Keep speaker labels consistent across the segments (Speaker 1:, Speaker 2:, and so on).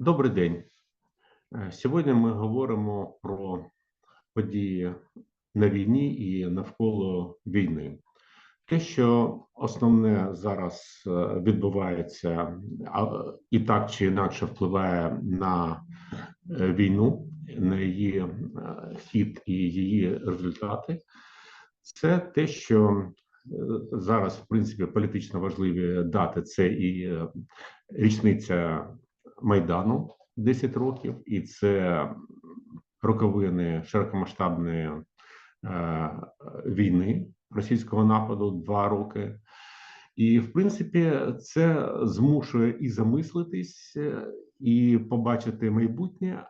Speaker 1: Добрий день. Е, Сьогодні ми говоримо про події на війні і навколо війни. Те, що основне зараз е, відбувається і так чи інакше впливає на е, війну, на її хід і її результати, це те, що зараз, в принципі, політично важливі дати це і річниця Майдану 10 років, і це роковини широкомасштабної е, війни російського нападу 2 роки. І, в принципі, це змушує і замислитись, е, і побачити майбутнє.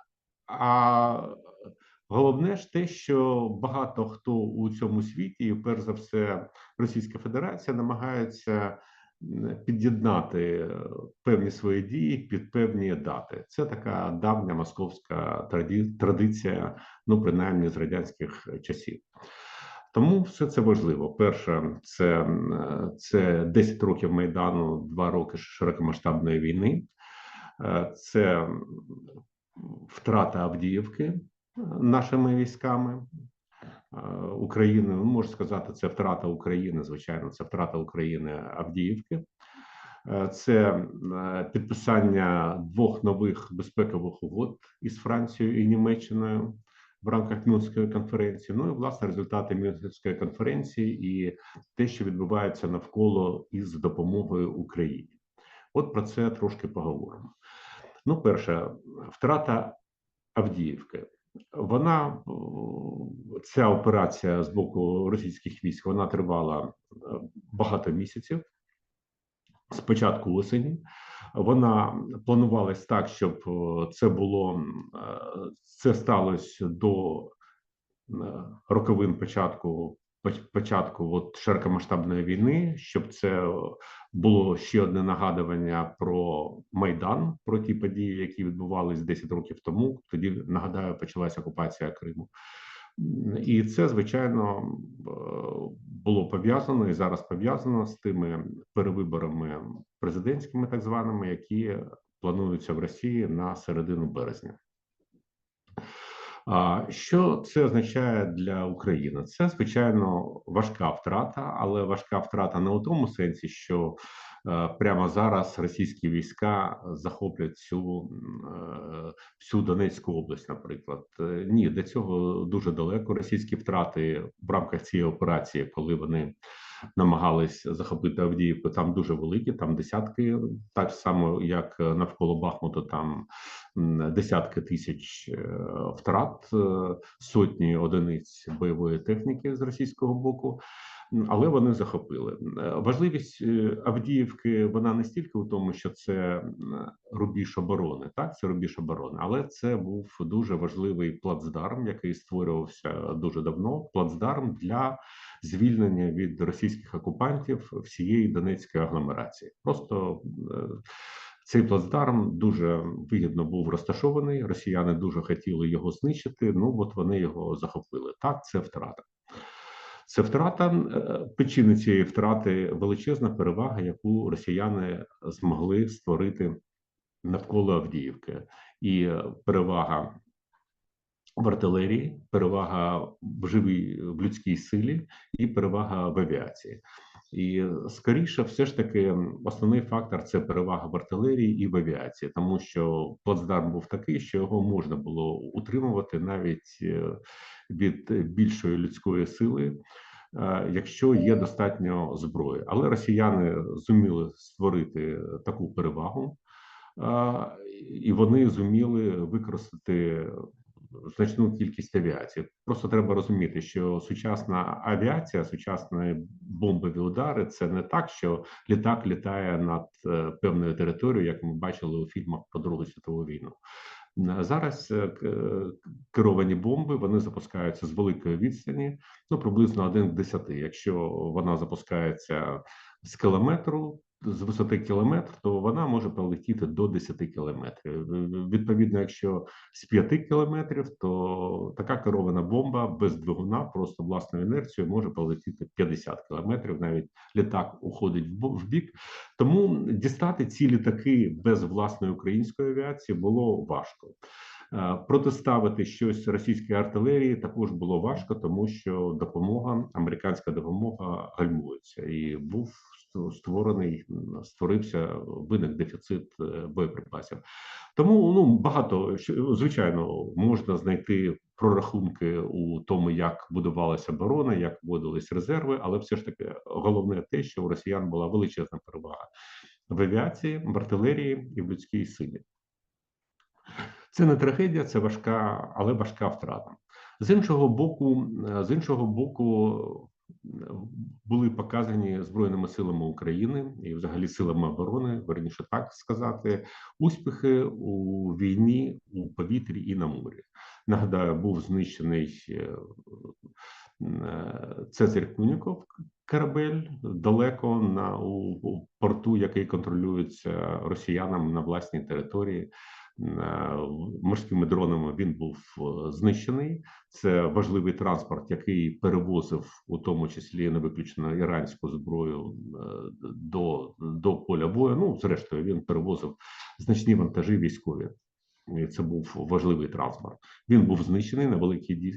Speaker 1: А головне ж те, що багато хто у цьому світі, і перш за все, Російська Федерація намагаються м, під'єднати е, певні свої дії під певні дати. Це така давня московська традиція, ну принаймні з радянських часів. Тому все це важливо. Перше, це, це 10 років майдану, 2 роки широкомасштабної війни. Е, Це втрата Авдіївки е, нашими військами. Е, України, ну, можна сказати, це втрата України. Звичайно, це втрата України Авдіївки. Е, Це е, підписання двох нових безпекових угод із Францією і Німеччиною в рамках Мюнхенської конференції. Ну і власне результати Мюнхенської конференції і те, що відбувається навколо із допомогою Україні. От про це трошки поговоримо. Ну, перше, втрата Авдіївки. Вона ця операція з боку російських військ вона тривала е, багато місяців. Спочатку осені вона планувалась так, щоб це було е, це сталося до е, роковин початку поч- початку от широкомасштабної війни, щоб це було ще одне нагадування про майдан, про ті події, які відбувалися 10 років тому. Тоді нагадаю, почалася окупація Криму. І це звичайно е, було пов'язано і зараз пов'язано з тими перевиборами президентськими, так званими, які плануються в Росії на середину березня. Що це означає для України? Це звичайно важка втрата, але важка втрата не у тому сенсі, що е, прямо зараз російські війська захоплять м, е, всю Донецьку область, наприклад. Е, Ні, до цього дуже далеко. Російські втрати в рамках цієї операції, коли вони намагались захопити Авдіївку, там дуже великі, там десятки, так само як навколо Бахмуту, там десятки тисяч е, втрат, е, сотні одиниць бойової техніки з російського боку. Але вони захопили Е, важливість Авдіївки. Вона не стільки у тому, що це рубіж оборони, так це рубіж оборони, але це був дуже важливий плацдарм, який створювався дуже давно. Плацдарм для звільнення від російських окупантів всієї Донецької агломерації. Просто цей плацдарм дуже вигідно був розташований. Росіяни дуже хотіли його знищити. Ну от вони його захопили. Так, це втрата. Це втрата е, причини цієї втрати величезна перевага, яку росіяни змогли створити навколо Авдіївки, і перевага в артилерії, перевага в живій в людській силі і перевага в авіації. І скоріше, все ж таки, основний фактор це перевага в артилерії і в авіації, тому що плацдарм був такий, що його можна було утримувати навіть е, від більшої людської сили, е, якщо є достатньо зброї. Але росіяни зуміли створити таку перевагу, е, і вони зуміли використати значну кількість авіації. Просто треба розуміти, що сучасна авіація, сучасні бомбові удари це не так, що літак літає над е, певною територією, як ми бачили у фільмах про Другу світову війну. Зараз е, е, керовані бомби вони запускаються з великої відстані, ну приблизно один к 10. Якщо вона запускається з кілометру, з висоти кілометр, то вона може полетіти до 10 кілометрів. Е, Відповідно, якщо з 5 кілометрів, то така керована бомба без двигуна, просто власною інерцією може полетіти 50 кілометрів. Навіть літак уходить в бік. Тому дістати ці літаки без власної української авіації було важко. Е, Протиставити щось російській артилерії також було важко, тому що допомога, американська допомога гальмується, і був створений, створився виник дефіцит е, боєприпасів. Тому ну багато звичайно можна знайти прорахунки у тому, як будувалася оборона, як вводились резерви, але все ж таки головне те, що у росіян була величезна перевага в авіації, в артилерії і в людській силі. Це не трагедія, це важка, але важка втрата. З іншого боку, е, з іншого боку, були показані Збройними силами України і, взагалі, силами оборони, верніше так сказати, успіхи у війні у повітрі і на морі. Нагадаю, був знищений е, е, Цезарь Куніков корабель далеко на у, порту, який контролюється росіянами на власній території. Е, Морськими дронами він був е, знищений. Це важливий транспорт, який перевозив у тому числі не виключно іранську зброю е, до, до поля бою. Ну, зрештою, він перевозив значні вантажі військові. Це був важливий транспорт. Він був знищений на великій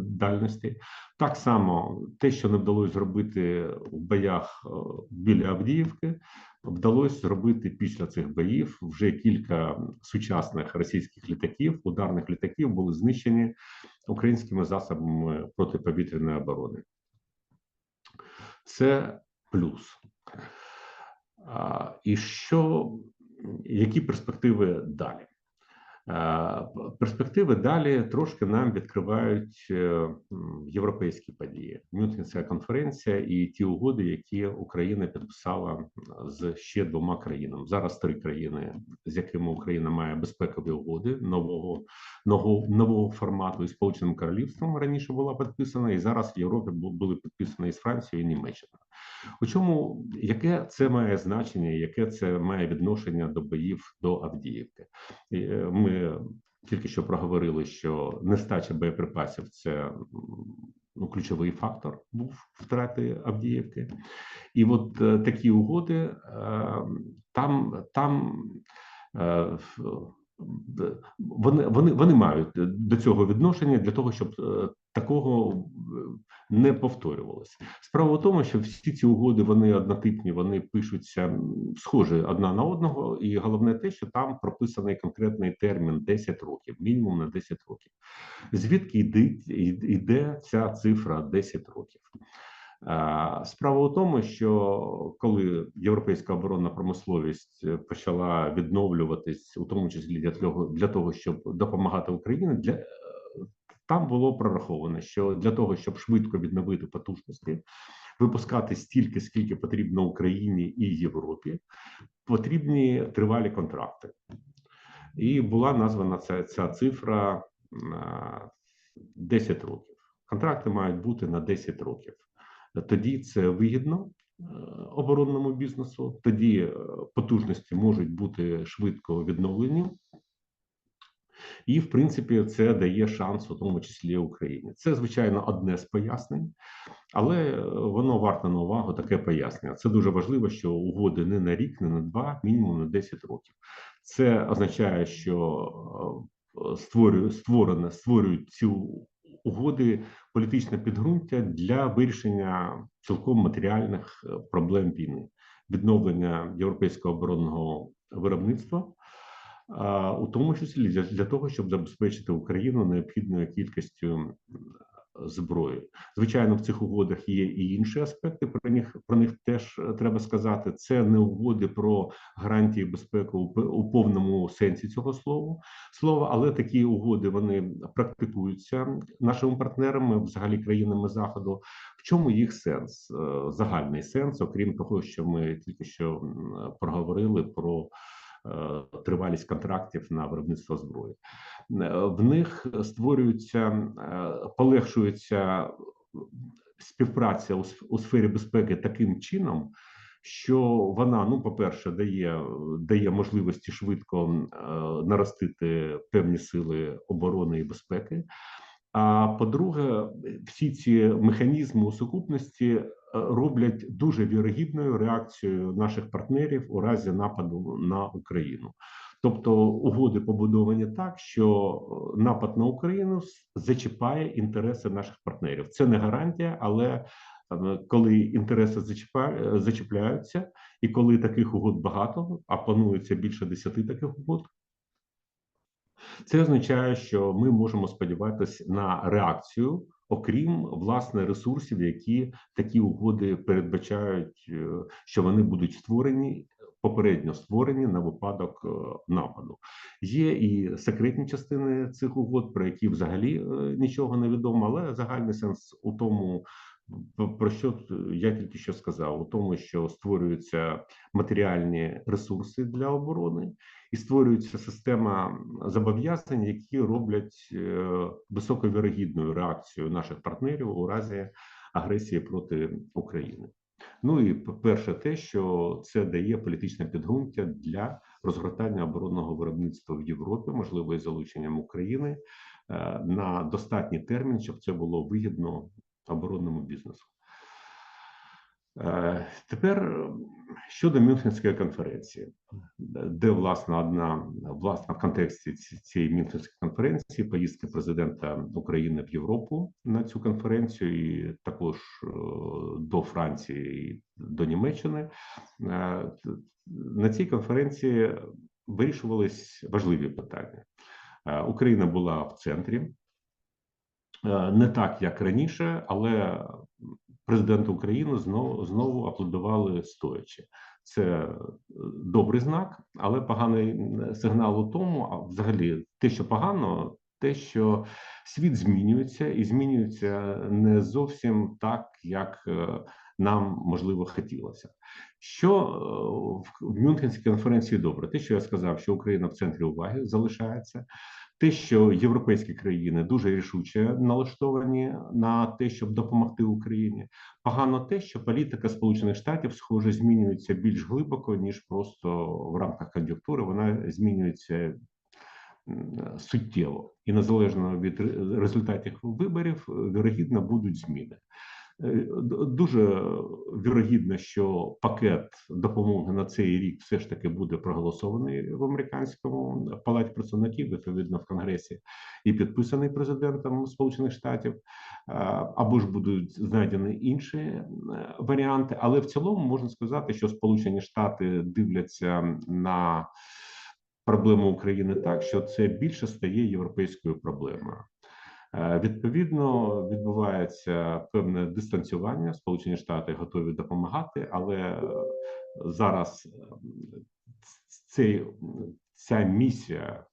Speaker 1: дальності. Так само те, що не вдалося зробити в боях біля Авдіївки, вдалося зробити після цих боїв. Вже кілька сучасних російських літаків, ударних літаків, були знищені українськими засобами протиповітряної оборони. Це плюс. А, І що, які перспективи далі? Перспективи далі трошки нам відкривають е, європейські події. Мюнхенська конференція і ті угоди, які Україна підписала з ще двома країнами. Зараз три країни, з якими Україна має безпекові угоди нового нового, нового формату із Сполученим Королівством раніше була підписана, і зараз в Європі були підписані із Францією і Німеччиною. У чому яке це має значення, яке це має відношення до боїв до Авдіївки? Е, Ми тільки що проговорили, що нестача боєприпасів це ну, ключовий фактор був втрати Авдіївки. І от е, такі угоди е, там, там вони, вони, вони мають до цього відношення для того, щоб е, такого е, не повторювалося. Справа в тому, що всі ці угоди вони однотипні, вони пишуться схожі одна на одного, і головне те, що там прописаний конкретний термін 10 років, мінімум на 10 років. Звідки йде, йде ця цифра 10 років? А, Справа у тому, що коли європейська оборонна промисловість е, почала відновлюватись, у тому числі для того, для того щоб допомагати Україні, для е, там було прораховано, що для того, щоб швидко відновити потужності, випускати стільки, скільки потрібно Україні і Європі, потрібні тривалі контракти. І була названа ця, ця цифра а, 10 років. Контракти мають бути на 10 років. Тоді це вигідно е, оборонному бізнесу, тоді е, потужності можуть бути швидко відновлені. І, в принципі, це дає шанс, у тому числі Україні. Це, звичайно, одне з пояснень, але е, воно варто на увагу таке пояснення. Це дуже важливо, що угоди не на рік, не на два, мінімум на 10 років. Це означає, що створює створено, створюють ці угоди політичне підґрунтя для вирішення цілком матеріальних е, проблем війни, відновлення європейського оборонного виробництва, у тому числі для, того, щоб забезпечити Україну необхідною кількістю зброї. Звичайно, в цих угодах є і інші аспекти. Про них про них теж е, треба сказати. Це не угоди про гарантії безпеки у, повному сенсі цього слова слова, але такі угоди вони практикуються нашими партнерами, взагалі країнами заходу. В чому їх сенс? Е, Загальний сенс, окрім того, що ми тільки що проговорили про тривалість контрактів на виробництво зброї. Е, В них створюється, е, полегшується співпраця у сфері безпеки таким чином, що вона, ну, по-перше, дає, дає можливості швидко е, наростити певні сили оборони і безпеки. А по-друге, всі ці механізми у сукупності е, роблять дуже вірогідною реакцію наших партнерів у разі нападу на Україну. Тобто угоди побудовані так, що е, напад на Україну зачіпає інтереси наших партнерів. Це не гарантія, але коли інтереси зачіпляються, і коли таких угод багато, а планується більше десяти таких угод, це означає, що ми можемо сподіватися на реакцію, окрім власне ресурсів, які такі угоди передбачають, е, що вони будуть створені. Попередньо створені на випадок е, нападу. Є і секретні частини цих угод, про які взагалі е, нічого не відомо, але загальний сенс у тому, про що я тільки що сказав, у тому, що створюються матеріальні ресурси для оборони, і створюється система зобов'язань, які роблять е, високовірогідною реакцію наших партнерів у разі агресії проти України. Ну і перше, те, що це дає політичне підґрунтя для розгортання оборонного виробництва в Європі, можливо, із залученням України е, на достатній термін, щоб це було вигідно оборонному бізнесу. Е, Тепер е, щодо Мюнхенської конференції, де власне одна власне в контексті цієї Мюнхенської конференції поїздки президента України в Європу на цю конференцію, і також е, до Франції і до Німеччини. Е, На цій конференції вирішувались важливі питання. Е, Україна була в центрі, Е, не так як раніше, але президенту України знову знову аплодували стоячи. Це е, добрий знак, але поганий сигнал у тому, а взагалі те, що погано, те, що світ змінюється, і змінюється не зовсім так, як е, нам можливо хотілося. Що е, в Мюнхенській конференції добре? Те, що я сказав, що Україна в центрі уваги залишається. Те, що європейські країни дуже рішуче налаштовані на те, щоб допомогти Україні, погано те, що політика Сполучених Штатів, схоже, змінюється більш глибоко ніж просто в рамках кон'юнктури. Вона змінюється суттєво і незалежно від результатів виборів, вірогідно будуть зміни. Е, Дуже вірогідно, що пакет допомоги на цей рік все ж таки буде проголосований в американському палаті представників, відповідно в Конгресі, і підписаний президентом Сполучених Штатів, або ж будуть знайдені інші е, варіанти. Але в цілому можна сказати, що Сполучені Штати дивляться на проблему України так, що це більше стає європейською проблемою. Е, Відповідно, відбувається певне дистанціювання. Сполучені Штати готові допомагати, але е, зараз е, цей, ця місія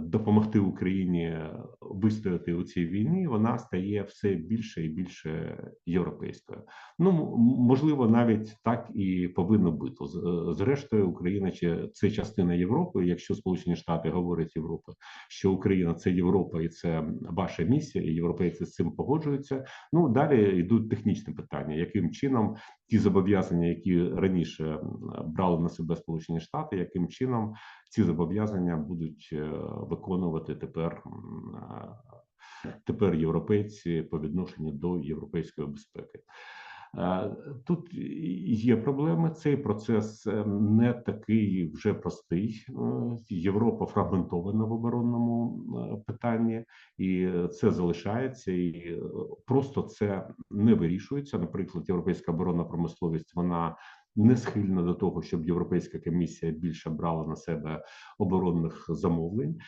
Speaker 1: допомогти Україні вистояти у цій війні, вона стає все більше і більше європейською. Ну можливо, навіть так і повинно бути. Зрештою, Україна чи це частина Європи. Якщо Сполучені Штати говорять Європа, що Україна це Європа і це ваша місія, і європейці з цим погоджуються. Ну далі йдуть технічні питання, яким чином ті зобов'язання, які раніше брали на себе Сполучені Штати, яким чином ці зобов'язання будуть е, виконувати тепер. е, Тепер європейці по відношенню до європейської безпеки. Е, Тут є проблеми. Цей процес не такий вже простий. Європа фрагментована в оборонному питанні, і це залишається, і просто це не вирішується. Наприклад, європейська оборонна промисловість вона не схильна до того, щоб європейська комісія більше брала на себе оборонних замовлень.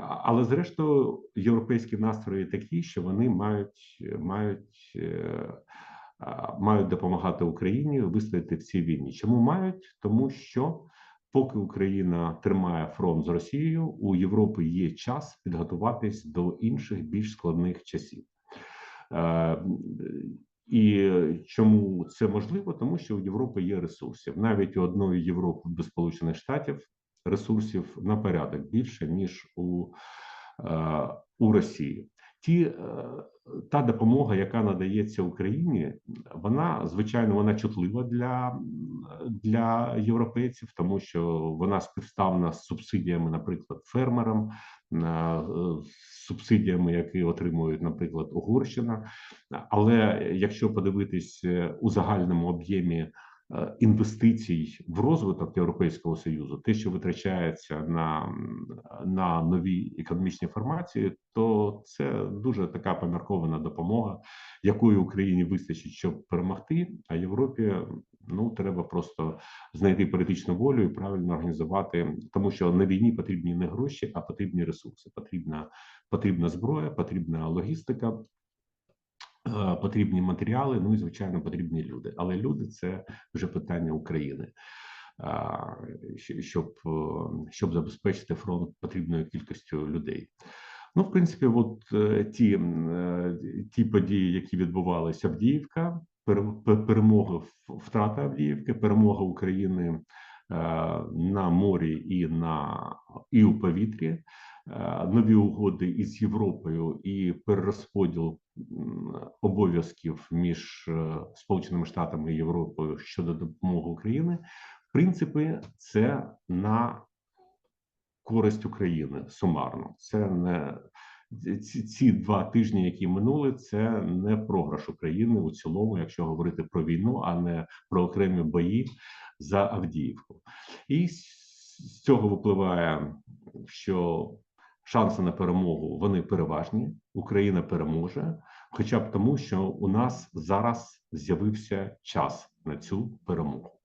Speaker 1: Але зрештою, європейські настрої такі, що вони мають мають. е, мають допомагати Україні вистояти в цій війні. Чому мають? Тому що поки Україна тримає фронт з Росією, у Європи є час підготуватись до інших більш складних часів. І чому це можливо? Тому що у Європи є ресурсів. Навіть у одної Європи до Сполучених Штатів ресурсів на порядок більше ніж у, е, у Росії. Ті е, та допомога, яка надається Україні, вона звичайно вона чутлива для, для європейців, тому що вона співставна з субсидіями, наприклад, фермерам, е, субсидіями, які отримують, наприклад, Угорщина. Але якщо подивитись е, у загальному об'ємі інвестицій в розвиток Європейського союзу, те, що витрачається на, на нові економічні формації, то це дуже така поміркована допомога, якої Україні вистачить, щоб перемогти. А Європі ну треба просто знайти політичну волю і правильно організувати, тому що на війні потрібні не гроші, а потрібні ресурси. Потрібна потрібна зброя, потрібна логістика. Е, Потрібні матеріали, ну і звичайно потрібні люди. Але люди це вже питання України. Щоб, е, щоб забезпечити фронт потрібною кількістю людей. Ну, в принципі, от е, ті, ті події, які відбувалися Авдіївка, перемога втрата Авдіївки, перемога України на морі і на і у повітрі, нові угоди із Європою і перерозподіл обов'язків між е, Сполученими Штатами і Європою щодо допомоги України. В принципі, це на користь України сумарно. Це не ці, ці два тижні, які минули, це не програш України у цілому, якщо говорити про війну, а не про окремі бої за Авдіївку. І з цього випливає, що шанси на перемогу вони переважні. Україна переможе, хоча б тому, що у нас зараз з'явився час на цю перемогу.